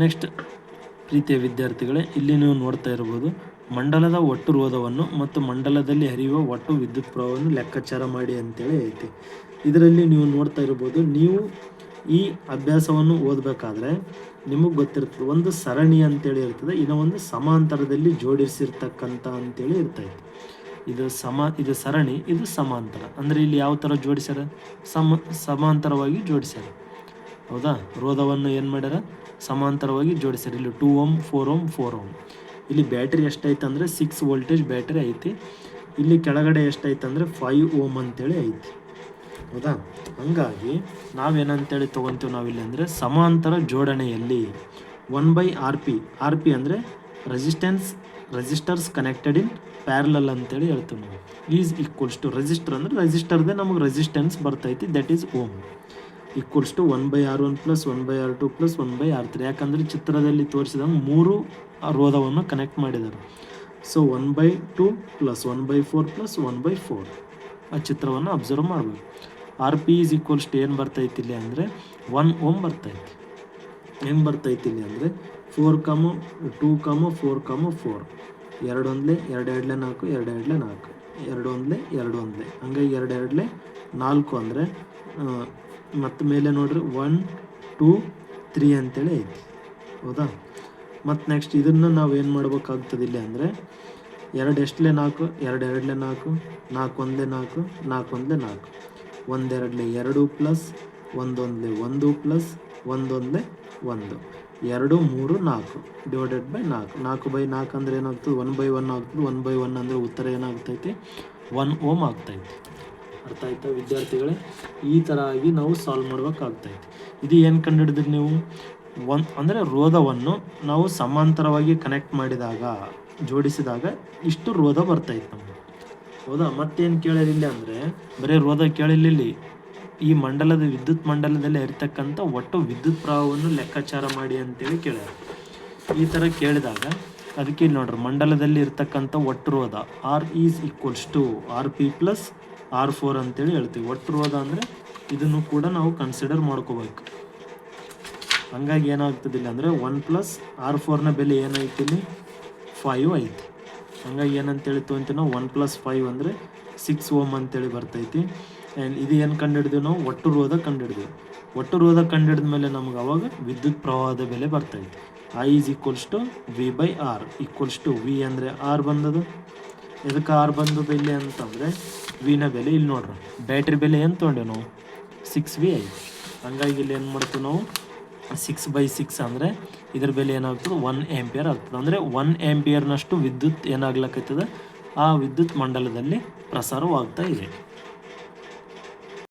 Next ಪ್ರೀತಿಯ ವಿದ್ಯಾರ್ಥಿಗಳೇ, ಇಲ್ಲಿ ನೀವು ನೋಡ್ತಾ ಇರ್ಬೋದು ಮಂಡಲದ ಒಟ್ಟು ರೋಧವನ್ನು ಮತ್ತು ಮಂಡಲದಲ್ಲಿ ಹರಿಯುವ ಒಟ್ಟು ವಿದ್ಯುತ್ ಪ್ರವಾಹವನ್ನು ಲೆಕ್ಕಾಚಾರ ಮಾಡಿ ಅಂತೇಳಿ ಐತಿ. ಇದರಲ್ಲಿ ನೀವು ನೋಡ್ತಾ ಇರ್ಬೋದು ನೀವು ಈ ಅಭ್ಯಾಸವನ್ನು ಓದಬೇಕಾದ್ರೆ, ನಿಮಗೆ ಗೊತ್ತಿರ್ತದೆ, ಒಂದು ಸರಣಿ ಅಂತೇಳಿ ಇರ್ತದೆ, ಇನ್ನು ಒಂದು ಸಮಾಂತರದಲ್ಲಿ ಜೋಡಿಸಿರ್ತಕ್ಕಂಥ ಅಂತೇಳಿ ಇರ್ತೈತೆ. ಇದು ಸಮ, ಇದು ಸರಣಿ, ಇದು ಸಮಾಂತರ. ಅಂದರೆ ಇಲ್ಲಿ ಯಾವ ಥರ ಜೋಡಿಸ್ಯಾರ? ಸಮ, ಸಮಾಂತರವಾಗಿ ಜೋಡಿಸ್ಯಾರ. ಹೌದಾ? ರೋಧವನ್ನು ಏನು ಮಾಡ್ಯಾರ? ಸಮಾಂತರವಾಗಿ ಜೋಡಿಸ್ಯಾರ. ಇಲ್ಲಿ two ohm four ohm four ohm ಇಲ್ಲಿ ಬ್ಯಾಟ್ರಿ ಎಷ್ಟೈತೆ ಅಂದರೆ ಸಿಕ್ಸ್ ವೋಲ್ಟೇಜ್ ಬ್ಯಾಟ್ರಿ ಐತಿ. ಇಲ್ಲಿ ಕೆಳಗಡೆ ಎಷ್ಟೈತೆ ಅಂದರೆ ಫೈವ್ ಓಮ್ ಅಂತೇಳಿ ಐತಿ. ಹೌದಾ? ಹಂಗಾಗಿ ನಾವೇನಂತೇಳಿ ತೊಗೊತೀವಿ ನಾವಿಲ್ಲಿ ಅಂದರೆ ಸಮಾಂತರ ಜೋಡಣೆಯಲ್ಲಿ one by R P R P ಅಂದರೆ resistance registers connected in parallel ಅಂತೇಳಿ ಹೇಳ್ತೀವಿ ನಾವು. ಈಸ್ ಈಕ್ವಲ್ಸ್ ಟು ರೆಜಿಸ್ಟರ್ ಅಂದರೆ ರೆಜಿಸ್ಟರ್ದೇ ನಮಗೆ ರೆಸಿಸ್ಟೆನ್ಸ್ ಬರ್ತೈತಿ that is ohm equals to one by R one plus one by R two plus one by R three ಯಾಕಂದರೆ ಚಿತ್ರದಲ್ಲಿ ತೋರಿಸಿದಂಗೆ ಮೂರು ರೋಧವನ್ನು ಕನೆಕ್ಟ್ ಮಾಡಿದ್ದಾರೆ so one by two plus one by four plus one by four ಆ ಚಿತ್ರವನ್ನು observe ಮಾಡಬೇಕು. R P is equals to ಏನು ಬರ್ತೈತಿ ಇಲ್ಲಿ ಅಂದರೆ ಒನ್ ಓಮ್ ಬರ್ತೈತಿ. ಹೆಂಗೆ ಬರ್ತೈತಿ ಇಲ್ಲಿ ಅಂದರೆ four comma two comma four comma four ಎರಡು ಒಂದ್ಲೆ ಎರಡು ಎರಡ್ಲೆ ನಾಲ್ಕು, ಎರಡು ಎರಡ್ಲೆ ನಾಲ್ಕು. ಎರಡು ಒಂದ್ಲೆ ಎರಡು ಒಂದ್ಲೆ. ಹಂಗಾಗಿ ಎರಡು ಎರಡ್ಲೆ ನಾಲ್ಕು ಅಂದರೆ ಮತ್ತು ಮೇಲೆ ನೋಡ್ರಿ ಒನ್ ಟೂ ತ್ರೀ ಅಂತೇಳಿ ಐತಿ. ಹೌದಾ? ಮತ್ತು ನೆಕ್ಸ್ಟ್ ಇದನ್ನು ನಾವು ಏನು ಮಾಡ್ಬೇಕಾಗ್ತದೆ ಇಲ್ಲಿ ಅಂದರೆ, ಎರಡು ಎಷ್ಟಲೆ ನಾಲ್ಕು, ಎರಡು ಎರಡಲೇ ನಾಲ್ಕು ನಾಲ್ಕು ಒಂದೇ ನಾಲ್ಕು ನಾಲ್ಕು ಒಂದೇ ನಾಲ್ಕು. ಒಂದೆರಡಲೇ ಎರಡು ಪ್ಲಸ್ ಒಂದೊಂದ್ಲೆ ಒಂದು ಪ್ಲಸ್ ಒಂದೊಂದೇ ಒಂದು. ಎರಡು, ಮೂರು, ನಾಲ್ಕು. ಡಿವೈಡೆಡ್ ಬೈ ನಾಲ್ಕು. ನಾಲ್ಕು ಬೈ ನಾಲ್ಕು ಅಂದರೆ ಏನಾಗ್ತದೆ? ಒನ್ ಬೈ ಒನ್ ಆಗ್ತದೆ. ಒನ್ ಬೈ ಒನ್ ಅಂದರೆ ಉತ್ತರ ಏನಾಗ್ತೈತಿ? ಒನ್ ಓಮ್ ಆಗ್ತೈತಿ. ಅರ್ಥ ಆಯ್ತಾ ವಿದ್ಯಾರ್ಥಿಗಳೇ? ಈ ಥರ ಆಗಿ ನಾವು ಸಾಲ್ವ್ ಮಾಡ್ಬೇಕಾಗ್ತೈತಿ ಇದು. ಏನು ಕಂಡುಹಿಡಿದ್ರಿ ನೀವು? ಒನ್ ಅಂದರೆ ರೋಧವನ್ನು ನಾವು ಸಮಾಂತರವಾಗಿ ಕನೆಕ್ಟ್ ಮಾಡಿದಾಗ, ಜೋಡಿಸಿದಾಗ ಇಷ್ಟು ರೋಧ ಬರ್ತೈತೆ ನಮ್ಗೆ. ಹೌದಾ? ಮತ್ತೇನು ಕೇಳಿರಲಿಲ್ಲ ಅಂದರೆ, ಬರೀ ರೋಧ ಕೇಳಿರಲಿಲ್ಲ, ಈ ಮಂಡಲದ ವಿದ್ಯುತ್ ಮಂಡಲದಲ್ಲಿ ಹರಿತಕ್ಕಂಥ ಒಟ್ಟು ವಿದ್ಯುತ್ ಪ್ರವಾಹವನ್ನು ಲೆಕ್ಕಾಚಾರ ಮಾಡಿ ಅಂತೇಳಿ ಕೇಳ್ಯಾರ ಈ ಥರ ಕೇಳಿದಾಗ, ಅದಕ್ಕೆ ನೋಡ್ರಿ, ಮಂಡಲದಲ್ಲಿ ಇರ್ತಕ್ಕಂಥ ಒಟ್ಟು ರೋಧ R is equals to R P plus R four ಅಂತೇಳಿ ಹೇಳ್ತೀವಿ. ಒಟ್ಟು ರೋಧ ಅಂದರೆ ಇದನ್ನು ಕೂಡ ನಾವು ಕನ್ಸಿಡರ್ ಮಾಡ್ಕೋಬೇಕು. ಹಂಗಾಗಿ ಏನಾಗ್ತದಿಲ್ಲ ಅಂದರೆ ಒನ್ ಪ್ಲಸ್ ಆರ್ ಫೋರ್ನ ಬೆಲೆ ಏನಾಯ್ತಿಲ್ಲಿ ಫೈವ್ ಐತಿ ಹಂಗಾಗಿ ಏನಂತೇಳಿ ತೊಗೊಂತೀವಿ ನಾವು ಒನ್ ಪ್ಲಸ್ ಫೈವ್ ಅಂದರೆ ಸಿಕ್ಸ್ ಓಮ್ ಅಂತೇಳಿ ಬರ್ತೈತಿ. ಆ್ಯಂಡ್ ಇದು ಏನು ಕಂಡುಹಿಡಿದೀವಿ ನಾವು? ಒಟ್ಟು ರೋಧ ಕಂಡುಹಿಡಿದೀವಿ ಒಟ್ಟು ರೋಧ ಕಂಡುಹಿಡಿದ ಮೇಲೆ ನಮ್ಗೆ ಅವಾಗ ವಿದ್ಯುತ್ ಪ್ರವಾಹದ ಬೆಲೆ ಬರ್ತೈತಿ. I is equals to V by R equals to V ಅಂದರೆ ಆರ್ ಬಂದದು ಎದಕ್ಕೆ ಆರ್ ಬಂದು ಬೆಲೆ ಅಂತಂದರೆ ವಿನ ಬೆಲೆ ಇಲ್ಲಿ ನೋಡ್ರಿ. ಬ್ಯಾಟ್ರಿ ಬೆಲೆ ಏನು ತೊಗೊಂಡೇವು ನಾವು? Six V I. ಹಂಗಾಗಿ ಇಲ್ಲಿ ಏನು ಮಾಡ್ತೀವಿ ನಾವು? ಸಿಕ್ಸ್ ಬೈ ಸಿಕ್ಸ್ ಅಂದರೆ ಇದ್ರ ಬೆಲೆ ಏನಾಗ್ತದೆ? ಒನ್ ಆ್ಯಂಪಿಯರ್ ಆಗ್ತದೆ. ಅಂದರೆ ಒನ್ ಆ್ಯಂಪಿಯರ್ನಷ್ಟು ವಿದ್ಯುತ್ ಏನಾಗ್ಲಕ್ಕೈತದ ಆ ವಿದ್ಯುತ್ ಮಂಡಲದಲ್ಲಿ ಪ್ರಸಾರವಾಗ್ತಾ ಇದೆ.